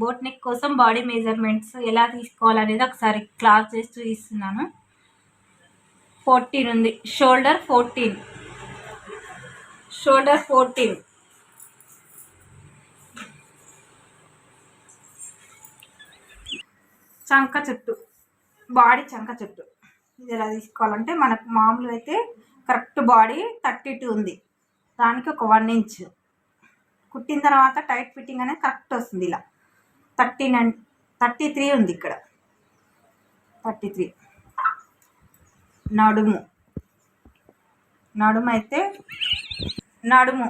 Boat neck కోసం body measurements ఎలా తీసుకోవాలనేది ఒకసారి క్లాస్ చేసి చూపిస్తున్నాను. ఫోర్టీన్ ఉంది. Shoulder fourteen. Shoulder fourteen. చంక చుట్టు. బాడీ చంక చుట్టు. ఇది ఎలా తీసుకోవాలంటే మనకు మామూలుగా అయితే కరెక్ట్ బాడీ థర్టీ టూ ఉంది. దానికి ఒక వన్ ఇంచ్. కుట్టిన తర్వాత టైట్ ఫిట్టింగ్ అనేది కరెక్ట్ వస్తుంది ఇలా. థర్టీ నైన్ థర్టీ త్రీ ఉంది ఇక్కడ. Thirty three. నడుము. నడుము అయితే నడుము.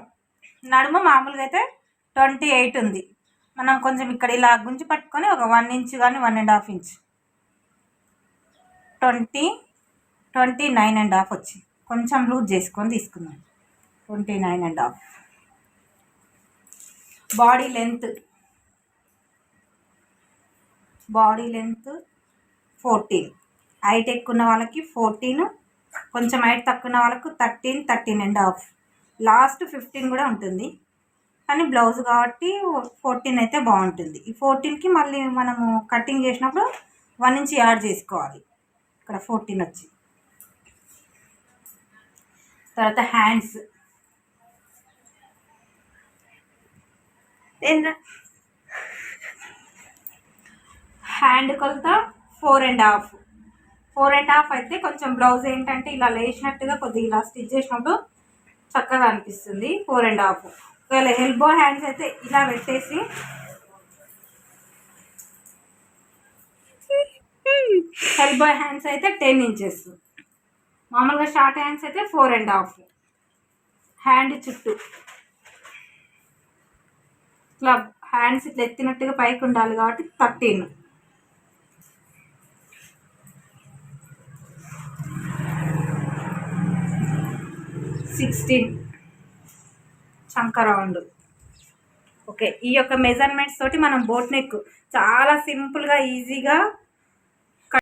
నడుము మామూలుగా అయితే ట్వంటీ ఎయిట్ ఉంది. మనం కొంచెం ఇక్కడ ఇలా గుంజి పట్టుకొని ఒక వన్ ఇంచ్ కానీ one and half inch. Twenty twenty nine and half వచ్చింది కొంచెం లూజ్ చేసుకొని తీసుకుందాం. Twenty nine and half. Body length body length fourteen. Height ఎక్కువ ఉన్న వాళ్ళకి ఫోర్టీన్ కొంచెం హైట్ తక్కువ ఉన్న వాళ్ళకు thirteen thirteen and half. Last fifteen కూడా ఉంటుంది. కానీ బ్లౌజ్ కాబట్టి ఫోర్టీన్ అయితే బాగుంటుంది. ఈ ఫోర్టీన్కి మళ్ళీ మనము కటింగ్ చేసినప్పుడు వన్ ఇంచ్ యాడ్ చేసుకోవాలి. ఇక్కడ ఫోర్టీన్ వచ్చి. తర్వాత హ్యాండ్స్. ఏంటంటే హ్యాండ్ కొలత four and half. Four and half అయితే కొంచెం బ్లౌజ్ ఏంటంటే ఇలా లేచినట్టుగా కొద్దిగా ఇలా స్టిచ్ చేసినప్పుడు చక్కగా అనిపిస్తుంది ఫోర్ అండ్ హాఫ్. ఒకవేళ ఎల్బో హ్యాండ్స్ అయితే ఇలా పెట్టేసి ఎల్బో హ్యాండ్స్ అయితే టెన్ ఇంచెస్. మామూలుగా షార్ట్ హ్యాండ్స్ అయితే ఫోర్ అండ్ హాఫ్. హ్యాండ్ చుట్టూ. ఇట్లా హ్యాండ్స్ ఇట్లా ఎత్తినట్టుగా పైకి ఉండాలి కాబట్టి థర్టీన్. సిక్స్టీన్ చంక రౌండ్ ఓకే ఈ యొక్క మెజర్మెంట్స్ తోటి మనం బోట్ నెక్ చాలా సింపుల్గా ఈజీగా